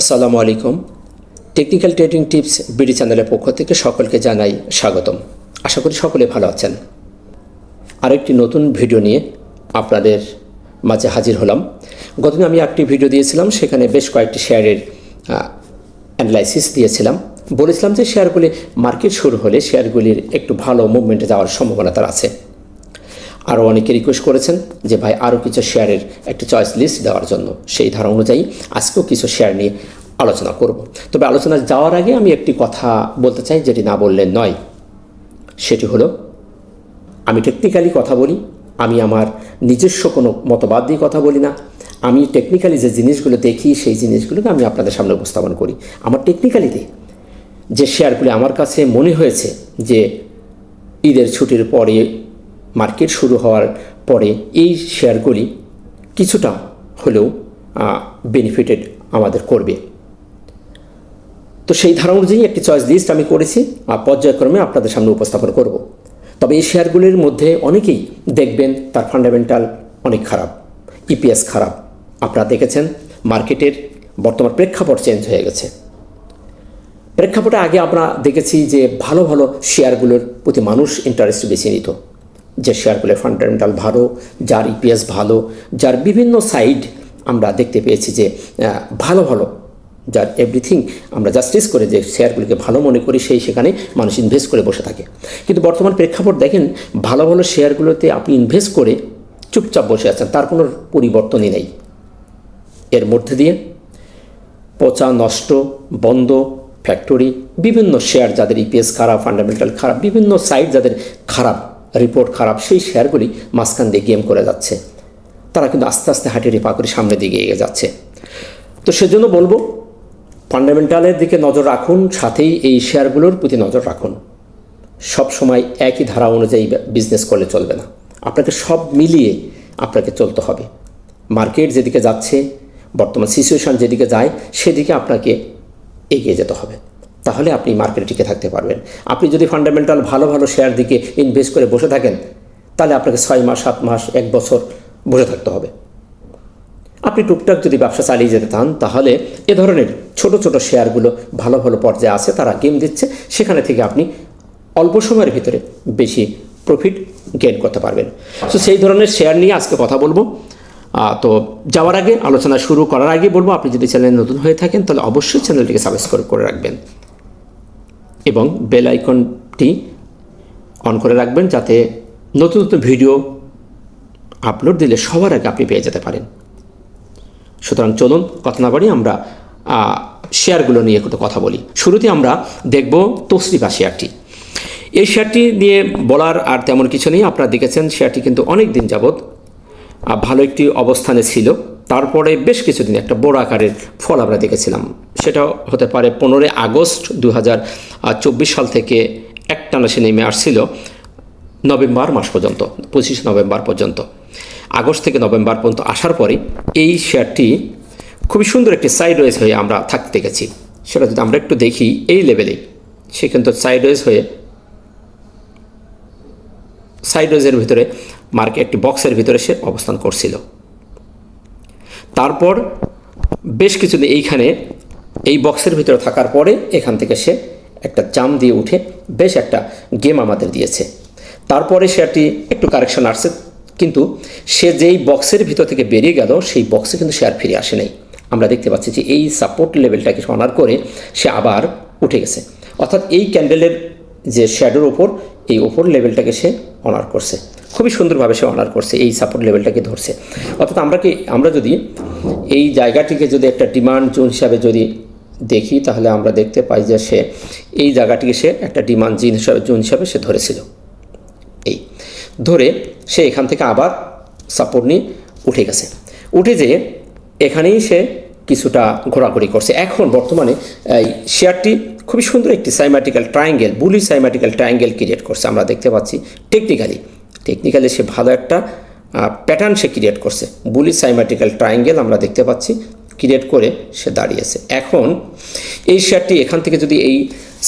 আসসালামু আলাইকুম। Technical trading tips BD চ্যানেলের পক্ষ থেকে সকলকে জানাই স্বাগতম। আশা করি সকলে ভালো আছেন। আরেকটি নতুন ভিডিও নিয়ে আপনাদের মাঝে হাজির হলাম। গতদিন আমি একটি ভিডিও দিয়েছিলাম, সেখানে বেশ কয়েকটি শেয়ারের অ্যানালাইসিস দিয়েছিলাম। বলেছিলাম যে শেয়ারগুলি মার্কেট শুরু হলে শেয়ারগুলির একটু ভালো মুভমেন্টে যাওয়ার সম্ভাবনা তার আছে। আরও অনেকে রিকোয়েস্ট করেছেন যে, ভাই আরও কিছু শেয়ারের একটি চয়েস লিস্ট দেওয়ার জন্য। সেই ধারা অনুযায়ী আজকেও কিছু শেয়ার নিয়ে আলোচনা করব। তবে আলোচনা যাওয়ার আগে আমি একটি কথা বলতে চাই, যেটি না বললে নয়। সেটি হলো, আমি টেকনিক্যালি কথা বলি, আমি আমার নিজস্ব কোনো মতবাদ দিয়ে কথা বলি না। আমি টেকনিক্যালি যে জিনিসগুলো দেখি, সেই জিনিসগুলোকে আমি আপনাদের সামনে উপস্থাপন করি। আমার টেকনিক্যালিতে যে শেয়ারগুলি আমার কাছে মনে হয়েছে যে ঈদের ছুটির পরে মার্কেট শুরু হওয়ার পরে এই শেয়ারগুলি কিছুটা হলেও বেনিফিটেড আমাদের করবে। তো সেই ধারা অনুযায়ী একটি চয়েস লিস্ট আমি করেছি আর পর্যায়ক্রমে আপনাদের সামনে উপস্থাপন করব। তবে এই শেয়ারগুলির মধ্যে অনেকেই দেখবেন তার ফান্ডামেন্টাল অনেক খারাপ ইপিএস খারাপ। আপনারা দেখেছেন মার্কেটের বর্তমান প্রেক্ষাপট চেঞ্জ হয়ে গেছে। প্রেক্ষাপটে আগে আমরা দেখেছি যে ভালো ভালো শেয়ারগুলোর প্রতি মানুষ ইন্টারেস্ট বেশি নিত। যে শেয়ারগুলোর ফান্ডামেন্টাল ভালো, যার ইপিএস ভালো, যার বিভিন্ন সাইড আমরা দেখতে পেয়েছি যে ভালো ভালো, যার এভরিথিং আমরা জাস্টিস করে যে শেয়ারগুলিকে ভালো মনে করি, সেই সেখানে মানুষ ইনভেস্ট করে বসে থাকে। কিন্তু বর্তমান প্রেক্ষাপট দেখেন, ভালো ভালো শেয়ারগুলোতে আপনি ইনভেস্ট করে চুপচাপ বসে আছেন, তার কোনো পরিবর্তনই নেই। এর মধ্যে দিয়ে পচা, নষ্ট, বন্ধ ফ্যাক্টরি বিভিন্ন শেয়ার যাদের ইপিএস খারাপ ফান্ডামেন্টাল খারাপ, বিভিন্ন সাইট যাদের খারাপ রিপোর্ট খারাপ, সেই শেয়ারগুলি মাঝখান দিয়ে গেম করে যাচ্ছে। তারা কিন্তু আস্তে আস্তে হাঁটিয়ে পা করে সামনের দিকে এগিয়ে যাচ্ছে। তো সেজন্য বলব ফান্ডামেন্টালের দিকে নজর রাখুন, সাথেই এই শেয়ারগুলোর প্রতি নজর রাখুন। সব সময় একই ধারা অনুযায়ী বিজনেস করলে চলবে না। আপনাকে সব মিলিয়ে আপনাকে চলতে হবে। মার্কেট যেদিকে যাচ্ছে, বর্তমান সিচুয়েশন যেদিকে যায়, সেদিকে আপনাকে এগিয়ে যেতে হবে। তাহলে আপনি মার্কেটে টিকে থাকতে পারবেন। আপনি যদি ফান্ডামেন্টাল ভালো ভালো শেয়ার দিকে ইনভেস্ট করে বসে থাকেন, তাহলে আপনাকে ছয় মাস, সাত মাস, এক বছর বসে থাকতে হবে। আপনি টুকটাক যদি ব্যবসা চালিয়ে যেতে চান, তাহলে এ ধরনের ছোট ছোট শেয়ারগুলো ভালো ভালো পর্যায়ে আছে, তারা গেম দিচ্ছে, সেখানে থেকে আপনি অল্প সময়ের ভিতরে বেশি প্রফিট গেইন করতে পারবেন। তো সেই ধরনের শেয়ার নিয়ে আজকে কথা বলব। তো যাওয়ার আগে, আলোচনা শুরু করার আগে বলব, আপনি যদি চ্যানেল নতুন হয়ে থাকেন, তাহলে অবশ্যই চ্যানেলটিকে সাবস্ক্রাইব করে রাখবেন। এবং বেল আইকনটি অন করে রাখবেন যাতে নতুন নতুন ভিডিও আপলোড দিলে সবার আগে আপনি পেয়ে যেতে পারেন। সুতরাং চলুন কথা না বাড়ি আমরা শেয়ারগুলো নিয়ে একটু কথা বলি। শুরুতে আমরা দেখব তসরিফা শেয়ারটি এই শেয়ারটি নিয়ে বলার আর তেমন কিছু নেই। আপনারা দেখেছেন শেয়ারটি কিন্তু অনেক দিন যাবৎ ভালো একটি অবস্থানে ছিল। তারপরে বেশ কিছুদিন একটা বড় আকারের ফল আমরা দেখেছিলাম। সেটা হতে পারে পনেরোই আগস্ট দু হাজার চব্বিশ সাল থেকে একটানা সে নেমে আসছিল নভেম্বর মাস পর্যন্ত, পঁচিশ নভেম্বর পর্যন্ত। আগস্ট থেকে নভেম্বর পর্যন্ত আসার পরে এই শেয়ারটি খুবই সুন্দর একটি সাইডওয়েজ হয়ে আমরা থাকতে গেছি। সেটা যদি আমরা একটু দেখি এই লেভেলে সে কিন্তু সাইডওয়েজ হয়ে সাইড সাইডওয়েজের ভিতরে মার্কেট একটি বক্সের ভিতরে সে অবস্থান করছিল। তারপর বেশ কিছুদিন এইখানে এই বক্সের ভিতরে থাকার পরে এখান থেকে সে একটা জাম দিয়ে উঠে বেশ একটা গেম আমাদের দিয়েছে। তারপরে শেয়ারটি একটু কারেকশন আসছে, কিন্তু সে যেই বক্সের ভিতর থেকে বেরিয়ে গেল, সেই বক্সে কিন্তু শেয়ার ফিরে আসে নাই। আমরা দেখতে পাচ্ছি যে এই সাপোর্ট লেভেলটাকে অনার করে সে আবার উঠে গেছে। অর্থাৎ এই ক্যান্ডেলের যে শ্যাডোর ওপর এই ওপর লেভেলটাকে সে অনার করছে। খুবই সুন্দরভাবে সে অনার করছে, এই সাপোর্ট লেভেলটাকে ধরছে। অর্থাৎ আমরা কি, আমরা যদি এই জায়গাটিকে যদি একটা ডিমান্ড জোন হিসাবে যদি দেখি, তাহলে আমরা দেখতে পাই যে সে, এই জায়গাটিকে সে একটা ডিমান্ড জিন হিসাবে জোন হিসাবে সে ধরেছিল। এই, ধরে সে এখান থেকে আবার সাপোর্ট নিয়ে উঠে গেছে। উঠে যেয়ে এখানেই সে কিছুটা ঘোরাঘুরি করছে। এখন বর্তমানে এই শেয়ারটি খুবই সুন্দর একটি সাইমাটিক্যাল ট্রায়াঙ্গেল বুলি সাইমাটিক্যাল ট্রায়াঙ্গেল ক্রিয়েট করছে। আমরা দেখতে পাচ্ছি টেকনিক্যালি টেকনিক্যালি সে ভালো একটা প্যাটার্ন সে ক্রিয়েট করছে। বুলি সাইমেট্রিক্যাল ট্রায়াঙ্গেল আমরা দেখতে পাচ্ছি ক্রিয়েট করে সে দাঁড়িয়েছে। এখন এই শেয়ারটি এখান থেকে যদি এই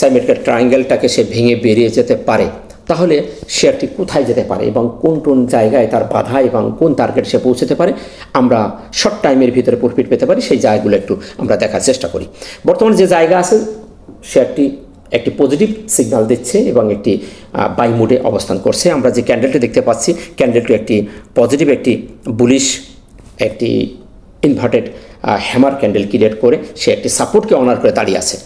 সাইমেটিক্যাল ট্রায়াঙ্গেলটাকে সে ভেঙে বেরিয়ে যেতে পারে, তাহলে শেয়ারটি কোথায় যেতে পারে এবং কোন কোন জায়গায় তার বাধা এবং কোন টার্গেট সে পৌঁছতে পারে, আমরা শর্ট টাইমের ভিতরে প্রফিট পেতে পারি। সেই জায়গাগুলো একটু আমরা দেখার চেষ্টা করি। বর্তমানে যে জায়গা আছে, শেয়ারটি একটি পজিটিভ সিগন্যাল দিচ্ছে এবং একটি বাই মুডে অবস্থান করছে। আমরা যে ক্যান্ডেলটি দেখতে পাচ্ছি ক্যান্ডেলটি একটি পজিটিভ একটি বুলিশ একটি ইনভার্টেড হ্যামার ক্যান্ডেল ক্রিয়েট করে সে একটি সাপোর্টকে অনার করে দাঁড়িয়ে আছে।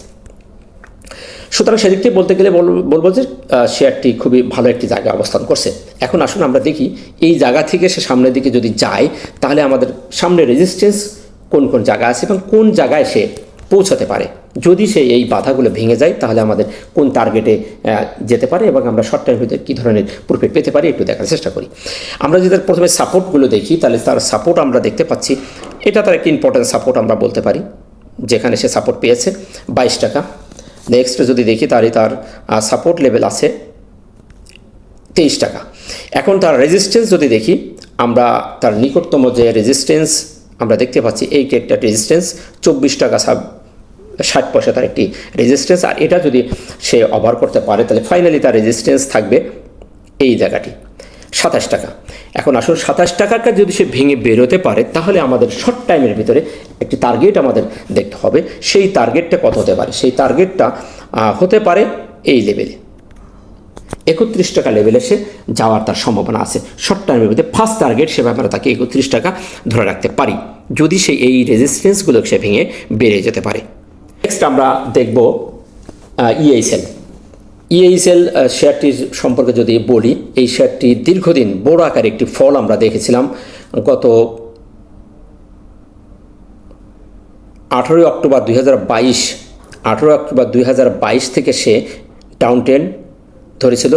সুতরাং সেদিক থেকে বলতে গেলে বল- বলব যে শেয়ারটি খুবই ভালো একটি জায়গায় অবস্থান করছে। এখন আসুন আমরা দেখি, এই জায়গা থেকে সে সামনের দিকে যদি যায়, তাহলে আমাদের সামনে রেজিস্ট্যান্স কোন কোন জায়গা আছে এবং কোন জায়গায় সে পৌঁছাতে পারে। যদি সে এই বাধাগুলো ভেঙে যায়, তাহলে আমাদের কোন টার্গেটে যেতে পারে এবং আমরা শর্ট টাইমের ভিতরে কী ধরনের প্রফিট পেতে পারি, একটু দেখার চেষ্টা করি। আমরা যদি তার প্রথমে সাপোর্টগুলো দেখি, তাহলে তার সাপোর্ট আমরা দেখতে পাচ্ছি। এটা তার একটি ইম্পর্টেন্ট সাপোর্ট আমরা বলতে পারি। যেখানে সে সাপোর্ট পেয়েছে বাইশ টাকা। নেক্সট যদি দেখি তারই তার সাপোর্ট লেভেল আছে তেইশ টাকা। এখন তার রেজিস্ট্যান্স যদি দেখি, আমরা তার নিকটতম যে রেজিস্ট্যান্স আমরা দেখতে পাচ্ছি এই একটা রেজিস্ট্যান্স চব্বিশ টাকা সাব ষাট পয়সা তার একটি রেজিস্ট্যান্স আর এটা যদি সে ওভার করতে পারে, তাহলে ফাইনালি তার রেজিস্ট্যান্স থাকবে এই জায়গাটি, সাতাশ টাকা। এখন আসুন, সাতাশ টাকাকে যদি সে ভেঙে বেরোতে পারে, তাহলে আমাদের শর্ট টাইমের ভিতরে একটি টার্গেট আমাদের দেখতে হবে। সেই টার্গেটটা কত হতে পারে? সেই টার্গেটটা হতে পারে এই লেভেলে একত্রিশ টাকা লেভেলে সে যাওয়ার তার সম্ভাবনা আছে। শর্ট টাইমের মধ্যে ফার্স্ট টার্গেট সে ব্যাপারে তাকে একত্রিশ টাকা ধরে রাখতে পারি। যদি সে এই রেজিস্ট্যান্সগুলো সে ভেঙে বেড়ে যেতে পারে। নেক্সট আমরা দেখব ইএইসেল ইএইসেল শেয়ারটির সম্পর্কে যদি বলি, এই শেয়ারটি দীর্ঘদিন বড় আকারে একটি ফল আমরা দেখেছিলাম গত আঠেরোই অক্টোবর দুই হাজার বাইশ, আঠেরোই অক্টোবর দুই হাজার বাইশ থেকে সে ডাউন টেন ধরেছিল।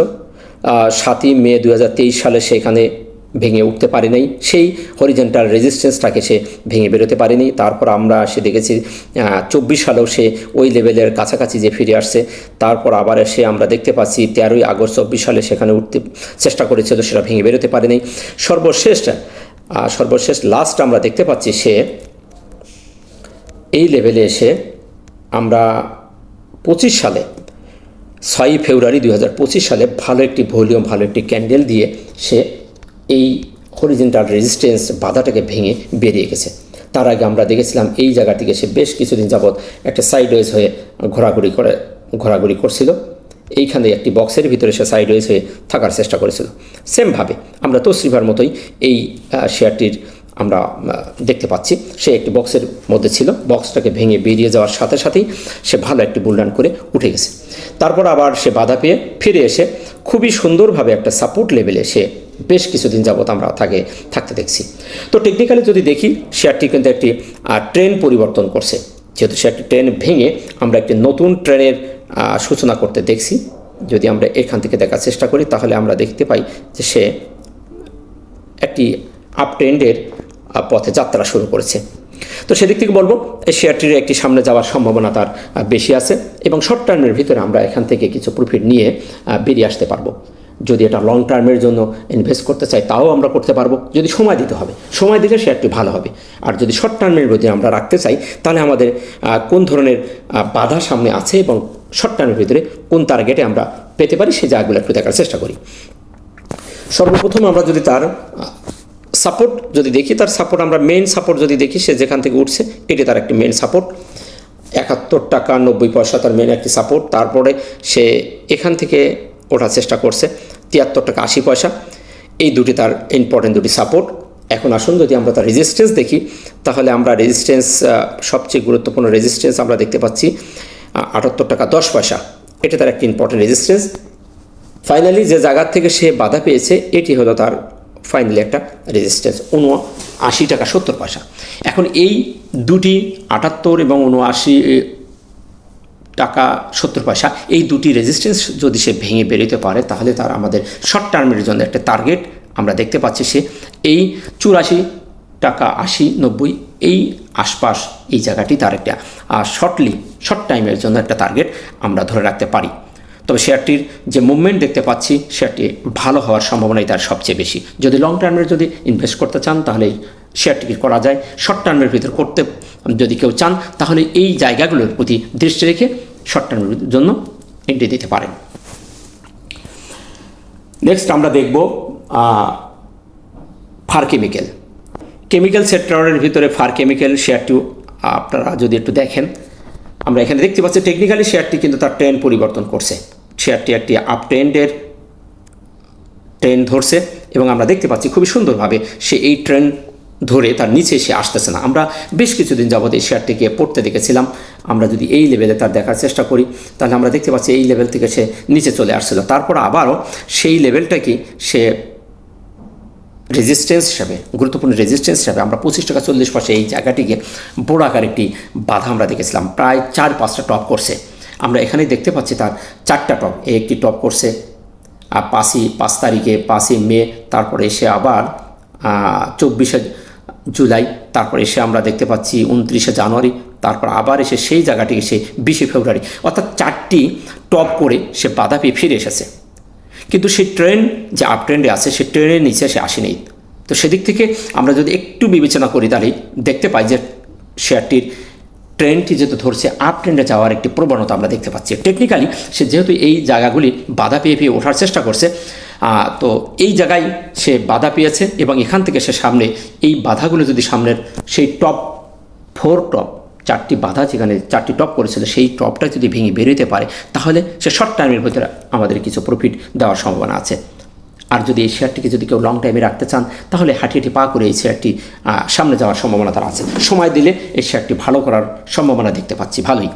সাতই মে দু হাজার তেইশ সালে সেখানে ভেঙে উঠতে পারে নাই সেই হরিজেন্টাল রেজিস্ট্যান্সটাকে সে ভেঙে বেরোতে পারেনি। তারপর আমরা সে দেখেছি চব্বিশ সালেও সে ওই লেভেলের কাছাকাছি যে ফিরে আসছে, তারপর আবার এসে আমরা দেখতে পাচ্ছি তেরোই আগস্ট চব্বিশ সালে সেখানে উঠতে চেষ্টা করেছিল সেটা ভেঙে বেরোতে পারেনি। সর্বশেষ সর্বশেষ লাস্ট আমরা দেখতে পাচ্ছি সে, এই লেভেলে এসে আমরা পঁচিশ সালে, ছয়ই ফেব্রুয়ারি দুই হাজার পঁচিশ সালে ভালো একটি ভলিউম ভালো একটি ক্যান্ডেল দিয়ে সে এই হরিজেন্টাল রেজিস্ট্যান্স বাধাটাকে ভেঙে বেরিয়ে গেছে। তার আগে আমরা দেখেছিলাম এই জায়গা থেকে সে বেশ কিছুদিন যাবৎ একটা সাইডওয়েজ হয়ে ঘোরাঘুরি করে, ঘোরাঘুরি করছিল। এইখানে একটি বক্সের ভিতরে সে সাইডওয়েজ হয়ে থাকার চেষ্টা করেছিল। সেমভাবে আমরা তসরিফার মতোই এই শেয়ারটির আমরা দেখতে পাচ্ছি। সে একটি বক্সের মধ্যে ছিল। বক্সটাকে ভেঙে বেরিয়ে যাওয়ার সাথে সাথেই সে ভালো একটি বুলডান করে উঠে গেছে। তারপর আবার সে বাধা পেয়ে ফিরে এসে খুবই সুন্দরভাবে একটা সাপোর্ট লেভেলে সে বেশ কিছুদিন যাবৎ আমরা তাকে থাকতে দেখছি। তো টেকনিক্যালি যদি দেখি শেয়ারটি কিন্তু একটি ট্রেন পরিবর্তন করছে। যেহেতু একটি ট্রেন ভেঙে আমরা একটি নতুন ট্রেনের সূচনা করতে দেখছি। যদি আমরা এখান থেকে দেখার চেষ্টা করি, তাহলে আমরা দেখতে পাই যে সে একটি আপ ট্রেন্ডের পথে যাত্রা শুরু করেছে। তো সেদিক থেকে বলব, এই শেয়ারটির একটি সামনে যাওয়ার সম্ভাবনা তার বেশি আছে এবং শর্ট টার্মের ভিতরে আমরা এখান থেকে কিছু প্রফিট নিয়ে বেরিয়ে আসতে পারব। যদি এটা লং টার্মের জন্য ইনভেস্ট করতে চাই, তাও আমরা করতে পারব। যদি সময় দিতে হবে, সময় দিলে সে শেয়ারটি ভালো হবে। আর যদি শর্ট টার্মের মধ্যে আমরা রাখতে চাই, তাহলে আমাদের কোন ধরনের বাধা সামনে আছে এবং শর্ট টার্মের ভিতরে কোন টার্গেটে আমরা পেতে পারি সেই জায়গাগুলো একটু দেখার চেষ্টা করি। সর্বপ্রথম আমরা যদি তার সাপোর্ট যদি দেখি, তার সাপোর্ট আমরা মেন সাপোর্ট যদি দেখি, সে যেখান থেকে উঠছে, এটি তার একটি মেন সাপোর্ট একাত্তর টাকা নব্বই পয়সা তার মেন একটি সাপোর্ট তারপরে সে এখান থেকে ওঠার চেষ্টা করছে। তিয়াত্তর টাকা আশি পয়সা। এই দুটি তার ইম্পর্টেন্ট দুটি সাপোর্ট এখন আসুন যদি আমরা তার রেজিস্ট্যান্স দেখি, তাহলে আমরা রেজিস্ট্যান্স সবচেয়ে গুরুত্বপূর্ণ রেজিস্ট্যান্স আমরা দেখতে পাচ্ছি আটাত্তর টাকা দশ পয়সা। এটা তার একটি ইম্পর্টেন্ট রেজিস্ট্যান্স ফাইনালি যে জায়গার থেকে সে বাধা পেয়েছে, এটি হলো তার ফাইনালি একটা রেজিস্ট্যান্স উনআশি টাকা সত্তর পয়সা। এখন এই দুটি আটাত্তর এবং উনআশি টাকা, সত্তর পয়সা, এই দুটি রেজিস্ট্যান্স যদি সে ভেঙে বেরোতে পারে, তাহলে তার আমাদের শর্ট টার্মের জন্য একটা টার্গেট আমরা দেখতে পাচ্ছি সে। এই চুরাশি টাকা আশি নব্বই, এই আশপাশ, এই জায়গাটি তার একটা শর্টলি শর্ট টাইমের জন্য একটা টার্গেট আমরা ধরে রাখতে পারি। তবে শেয়ারটির যে মুভমেন্ট দেখতে পাচ্ছি শেয়ারটি ভালো হওয়ার সম্ভাবনাই তার সবচেয়ে বেশি। যদি লং টার্মের যদি ইনভেস্ট করতে চান, তাহলে শেয়ারটিকে করা যায় শর্ট টার্মের ভিতর করতে যদি কেউ চান, তাহলে এই জায়গাগুলোর প্রতি দৃষ্টি রেখে শর্ট টার্মের জন্য এন্ট্রি দিতে পারেন। নেক্সট আমরা দেখব ফার কেমিক্যাল কেমিক্যাল সেক্টরের ভিতরে ফার কেমিক্যাল শেয়ারটিও আপনারা যদি একটু দেখেন, আমরা এখানে দেখতে পাচ্ছি টেকনিক্যালি শেয়ারটি কিন্তু তার ট্রেন্ড পরিবর্তন করছে। শেয়ারটি একটি আপ ট্রেন্ডের ট্রেন ধরছে এবং আমরা দেখতে পাচ্ছি খুবই সুন্দরভাবে সে এই ট্রেন ধরে তার নিচে সে আসতেছে না। আমরা বেশ কিছুদিন যাবত এই শেয়ারটিকে পড়তে দেখেছিলাম। আমরা যদি এই লেভেলে তার দেখার চেষ্টা করি, তাহলে আমরা দেখতে পাচ্ছি এই লেভেল থেকে সে নিচে চলে আসছিল। তারপর আবারও সেই লেভেলটাকে সে রেজিস্ট্যান্স হিসাবে, গুরুত্বপূর্ণ রেজিস্ট্যান্স হিসাবে আমরা পঁচিশ টাকা চল্লিশ পয়সা এই জায়গাটিকে বড় আকার একটি বাধা আমরা দেখেছিলাম। প্রায় চার পাঁচটা টপ করছে। আমরা এখানে দেখতে পাচ্ছি তার চারটা টপ এই একটি টপ করছে, আর পাঁচই, পাঁচ তারিখে, পাঁচই মে, তারপরে এসে আবার চব্বিশে জুলাই, তারপর এসে আমরা দেখতে পাচ্ছি উনত্রিশে জানুয়ারি, তারপর আবার এসে সেই জায়গাটিকে সে বিশে ফেব্রুয়ারি। অর্থাৎ চারটি টপ করে সে বাধা পেয়ে ফিরে এসেছে। কিন্তু সেই ট্রেন যে আপ ট্রেন্ডে আছে, সে ট্রেনের নিচে সে আসেনি। তো সেদিক থেকে আমরা যদি একটু বিবেচনা করি, তাহলে দেখতে পাই যে শেয়ারটির ট্রেনটি যেহেতু ধরছে আপ ট্রেন্ডে যাওয়ার একটি প্রবণতা আমরা দেখতে পাচ্ছি। টেকনিক্যালি সে যেহেতু এই জায়গাগুলি বাধা পেয়ে পেয়ে ওঠার চেষ্টা করছে তো এই জায়গায় সে বাধা পেয়েছে এবং এখান থেকে সে সামনে, এই বাধাগুলো যদি সামনের সেই টপ ফোর টপ চারটি বাধা যেখানে চারটি টপ করেছিল, সেই টপটা যদি ভেঙে বেরোতে পারে, তাহলে সে শর্ট টাইমের ভিতরে আমাদের কিছু প্রফিট দেওয়ার সম্ভাবনা আছে। আর যদি এই শেয়ারটিকে যদি কেউ লং টাইমে রাখতে চান, তাহলে হাঁটি হাঁটি পা করে এই শেয়ারটি সামনে যাওয়ার সম্ভাবনা তার আছে। সময় দিলে এই শেয়ারটি ভালো করার সম্ভাবনা দেখতে পাচ্ছি, ভালোই।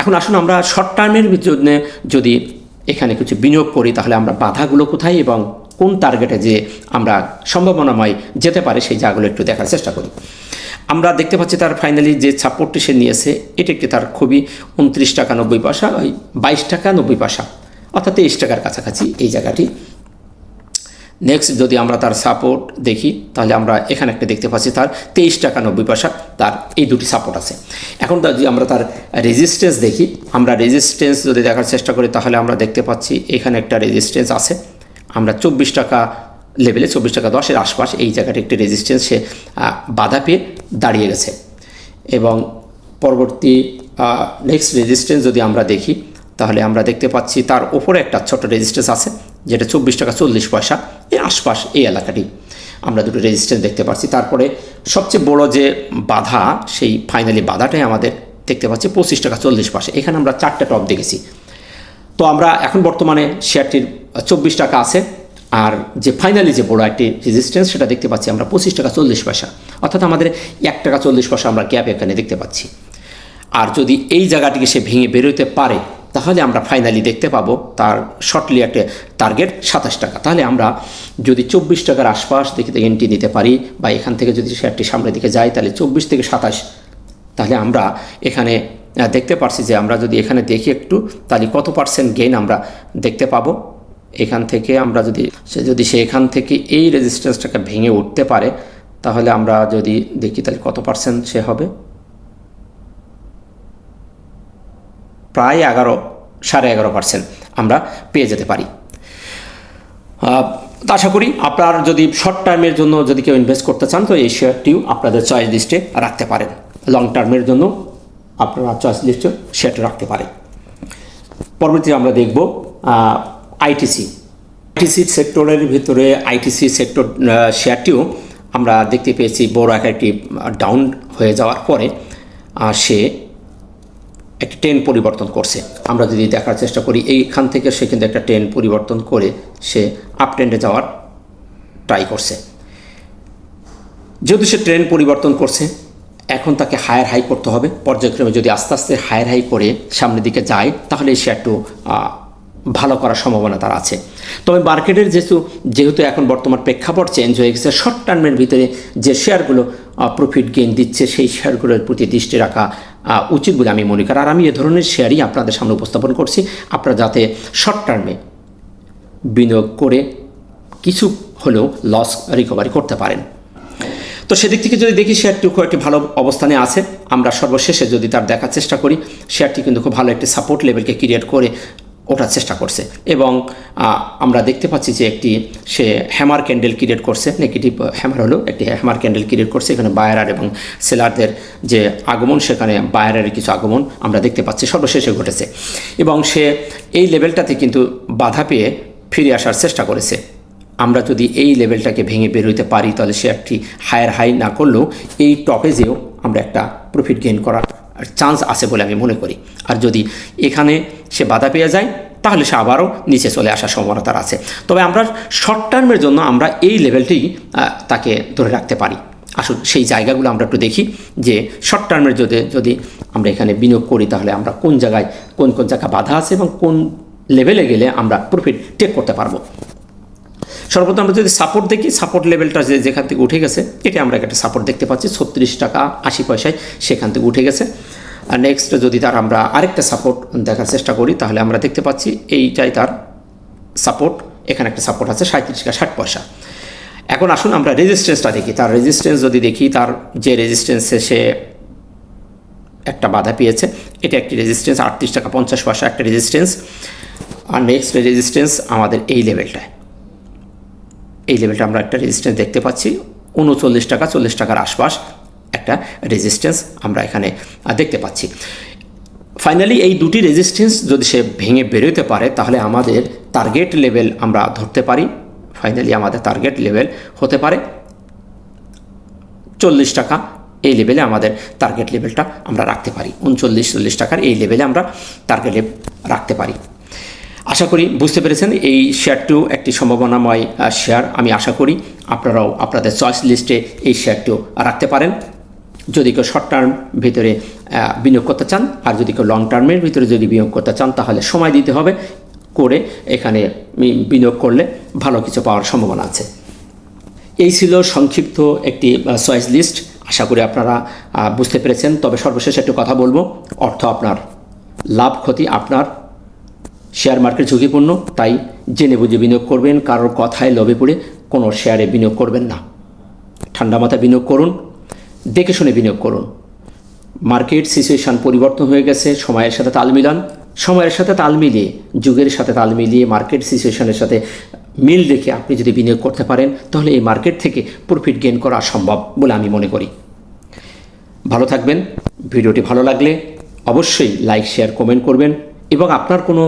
এখন আসুন আমরা শর্ট টার্মের জন্য যদি এখানে কিছু বিনিয়োগ করি, তাহলে আমরা বাধাগুলো কোথায় এবং কোন টার্গেটে যে আমরা সম্ভাবনাময় যেতে পারে সেই জায়গাগুলো একটু দেখার চেষ্টা করি। আমরা দেখতে পাচ্ছি তার ফাইনালি যে সাপোর্টটি সে নিয়েছে, এটি একটি তার খুবই উনত্রিশ টাকা নব্বই পয়সা, ওই বাইশ টাকা নব্বই পয়সা, অর্থাৎ তেইশ টাকার কাছাকাছি এই জায়গাটি। নেক্সট যদি আমরা তার সাপোর্ট দেখি, তাহলে আমরা এখানে একটা দেখতে পাচ্ছি তার তেইশ টাকা নব্বই পয়সা তার এই দুটি সাপোর্ট আছে। এখন যদি আমরা তার রেজিস্ট্যান্স দেখি, আমরা রেজিস্ট্যান্স যদি দেখার চেষ্টা করি, তাহলে আমরা দেখতে পাচ্ছি এখানে একটা রেজিস্ট্যান্স আছে। আমরা চব্বিশ টাকা লেভেলে চব্বিশ টাকা দশের আশপাশ এই জায়গাটা একটি রেজিস্ট্যান্স সে বাধা পেয়ে দাঁড়িয়ে গেছে। এবং পরবর্তী নেক্সট রেজিস্ট্যান্স যদি আমরা দেখি, তাহলে আমরা দেখতে পাচ্ছি তার ওপরে একটা ছোট রেজিস্ট্যান্স আছে। যেটা চব্বিশ টাকা চল্লিশ পয়সা এই আশপাশ এই এলাকাটি। আমরা দুটো রেজিস্ট্যান্স দেখতে পাচ্ছি। তারপরে সবচেয়ে বড় যে বাধা, সেই ফাইনালি বাধাটাই আমাদের দেখতে পাচ্ছি পঁচিশ টাকা চল্লিশ পয়সা। এখানে আমরা চারটে টপ দেখেছি। তো আমরা এখন বর্তমানে শেয়ারটির চব্বিশ টাকা আছে। আর যে ফাইনালি যে বড় একটি রেজিস্ট্যান্স সেটা দেখতে পাচ্ছি আমরা পঁচিশ টাকা চল্লিশ পয়সা। অর্থাৎ আমাদের এক টাকা চল্লিশ পয়সা আমরা গ্যাপ এখানে দেখতে পাচ্ছি। আর যদি এই জায়গাটিকে সে ভেঙে বেরোতে পারে তাহলে আমরা ফাইনালি দেখতে পাবো তার শর্টলি একটা টার্গেট সাতাশ টাকা। তাহলে আমরা যদি চব্বিশ টাকার আশপাশ দেখে এন্ট্রি নিতে পারি বা এখান থেকে যদি শেয়ারটি সামনের দিকে যায়, তাহলে চব্বিশ থেকে সাতাশ। তাহলে আমরা এখানে দেখতে পারছি যে আমরা যদি এখানে দেখি একটু, তাহলে কত পার্সেন্ট গেইন আমরা দেখতে পাবো? এখান থেকে আমরা যদি, সে যদি সে এখান থেকে এই রেজিস্ট্যান্সটাকে ভেঙে উঠতে পারে, তাহলে আমরা যদি দেখি তাহলে কত পার্সেন্ট সে হবে? প্রায় এগারো, সাড়ে এগারো পার্সেন্ট আমরা পেয়ে যেতে পারি। আশা করি আপনার যদি শর্ট টার্মের জন্য যদি কেউ ইনভেস্ট করতে চান, তো এই শেয়ারটিও আপনাদের চয়েস লিস্টে রাখতে পারেন। লং টার্মের জন্য আপনারা চয়েস লিস্টে শেয়ারটা রাখতে পারেন। পরবর্তীতে আমরা দেখব আইটিসি আইটিসি সেক্টরের ভিতরে আইটিসি সেক্টর শেয়ারটিও আমরা দেখতে পেয়েছি, বড় এক একটি ডাউন হয়ে যাওয়ার পরে সে একটি ট্রেন পরিবর্তন করছে। আমরা যদি দেখার চেষ্টা করি, এইখান থেকে সে কিন্তু একটা ট্রেন পরিবর্তন করে সে আপ ট্রেন্ডে যাওয়ার ট্রাই করছে। যেহেতু সে ট্রেন পরিবর্তন করছে, এখন তাকে হায়ার হাই করতে হবে। পর্যায়ক্রমে যদি আস্তে আস্তে হায়ার হাই করে সামনের দিকে যায় তাহলে সে শেয়ারটু ভালো করার সম্ভাবনা তার আছে। তবে মার্কেটের যেহেতু যেহেতু এখন বর্তমান প্রেক্ষাপট চেঞ্জ হয়ে গেছে শর্ট টার্মের ভিতরে যে শেয়ারগুলো প্রফিট গেইন দিচ্ছে, সেই শেয়ারগুলোর প্রতি দৃষ্টি রাখা উচিত বলে আমি মনে করি। আর আমি এ ধরনের শেয়ারই আপনাদের সামনে উপস্থাপন করছি। আপনারা যাতে শর্ট টার্মে বিনিয়োগ করে কিছু হলেও লস রিকভারি করতে পারেন। তো সেদিক থেকে যদি দেখি শেয়ারটি খুব একটি ভালো অবস্থানে আছে, আমরা সর্বশেষে যদি তার দেখার চেষ্টা করি শেয়ারটি কিন্তু খুব ভালো একটি সাপোর্ট লেভেলকে ক্রিয়েট করে ওঠার চেষ্টা করছে। এবং আমরা দেখতে পাচ্ছি যে একটি, সে হ্যামার ক্যান্ডেল ক্রিয়েট করছে। নেগেটিভ হ্যামার হলো একটি হ্যামার ক্যান্ডেল ক্রিয়েট করছে। এখানে বায়ারার এবং সেলারদের যে আগমন, সেখানে বায়ারের কিছু আগমন আমরা দেখতে পাচ্ছি। সর্বশেষে ঘটেছে। এবং সে এই লেভেলটাতে কিন্তু বাধা পেয়ে ফিরে আসার চেষ্টা করেছে। আমরা যদি এই লেভেলটাকে ভেঙে বের হইতে পারি, তাহলে সে একটি হায়ার হাই না করলেও এই টপে যেও আমরা একটা প্রফিট গেইন করার চান্স আছে বলে আমি মনে করি। আর যদি এখানে সে বাধা পেয়ে যায়, তাহলে সে আবারও নিচে চলে আসার সম্ভাবনা আছে। তবে আমরা শর্ট টার্মের জন্য আমরা এই লেভেলটি তাকে ধরে রাখতে পারি। আসুন সেই জায়গাগুলো আমরা একটু দেখি যে শর্ট টার্মের যদি যদি আমরা এখানে বিনিয়োগ করি, তাহলে আমরা কোন জায়গায় কোন কোন জায়গায় বাধা আছে এবং কোন লেভেলে গেলে আমরা প্রফিট টেক করতে পারব। সর্বপ্রথম আমরা যদি সাপোর্ট দেখি সাপোর্ট লেভেলটা যে যেখান থেকে উঠে গেছে, এটা আমরা একটা সাপোর্ট দেখতে পাচ্ছি, ছত্রিশ টাকা আশি পয়সায় সেখান থেকে উঠে গেছে। আর নেক্সট যদি তার আমরা আরেকটা সাপোর্ট দেখার চেষ্টা করি, তাহলে আমরা দেখতে পাচ্ছি এইটাই তার সাপোর্ট এখানে একটা সাপোর্ট আছে সাঁত্রিশ টাকা ষাট পয়সা। এখন আসুন আমরা রেজিস্ট্যান্সটা দেখি। তার রেজিস্ট্যান্স যদি দেখি, তার যে রেজিস্ট্যান্সে সে একটা বাধা পেয়েছে, এটা একটি রেজিস্ট্যান্স আটত্রিশ টাকা পঞ্চাশ পয়সা একটা রেজিস্ট্যান্স আর নেক্সট রেজিস্ট্যান্স আমাদের এই লেভেলটায় এই লেভেলটা আমরা একটা রেজিস্ট্যান্স দেখতে পাচ্ছি। উনচল্লিশ টাকা, চল্লিশ টাকার আশপাশ একটা রেজিস্ট্যান্স আমরা এখানে দেখতে পাচ্ছি। ফাইনালি এই দুটি রেজিস্ট্যান্স যদি সে ভেঙে বেরোতে পারে, তাহলে আমাদের টার্গেট লেভেল আমরা ধরতে পারি। ফাইনালি আমাদের টার্গেট লেভেল হতে পারে। চল্লিশ টাকা, এই লেভেলে আমাদের টার্গেট লেভেলটা আমরা রাখতে পারি। উনচল্লিশ, চল্লিশ টাকার এই লেভেলে আমরা টার্গেট রাখতে পারি। আশা করি বুঝতে পেরেছেন, এই শেয়ারটিও একটি সম্ভাবনাময় শেয়ার আমি আশা করি আপনারাও আপনাদের চয়েস লিস্টে এই শেয়ারটিও রাখতে পারেন। যদি কেউ শর্ট টার্ম ভিতরে বিনিয়োগ করতে চান, আর যদি কেউ লং টার্মের ভিতরে যদি বিনিয়োগ করতে চান, তাহলে সময় দিতে হবে করে এখানে বিনিয়োগ করলে ভালো কিছু পাওয়ার সম্ভাবনা আছে। এই ছিল সংক্ষিপ্ত একটি চয়েস লিস্ট আশা করি আপনারা বুঝতে পেরেছেন। তবে সর্বশেষ একটু কথা বলব। অর্থ আপনার, লাভ ক্ষতি আপনার। শেয়ার মার্কেট ঝুঁকিপূর্ণ, তাই জেনে বুঝে বিনিয়োগ করবেন, কারোর কথায় লোভে পড়ে কোনো শেয়ারে বিনিয়োগ করবেন না। ঠান্ডা মাথায় বিনিয়োগ করুন, দেখে শুনে বিনিয়োগ করুন। মার্কেট সিচুয়েশান পরিবর্তন হয়ে গেছে, সময়ের সাথে তাল মিলান। সময়ের সাথে তাল মিলিয়ে, যুগের সাথে তাল মিলিয়ে, মার্কেট সিচুয়েশনের সাথে মিল রেখে আপনি যদি বিনিয়োগ করতে পারেন, তাহলে এই মার্কেট থেকে প্রফিট গেইন করা সম্ভব বলে আমি মনে করি। ভালো থাকবেন, ভিডিওটি ভালো লাগলে অবশ্যই লাইক, শেয়ার, কমেন্ট করবেন এবং আপনার কোনো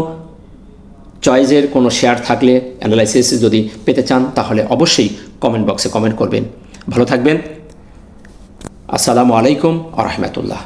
চয়েসের কোনো শেয়ার থাকলে অ্যানালাইসিস যদি পেতে চান, তাহলে অবশ্যই কমেন্ট বক্সে কমেন্ট করবেন। ভালো থাকবেন। আসসালামু আলাইকুম আ রহমতুল্লাহ।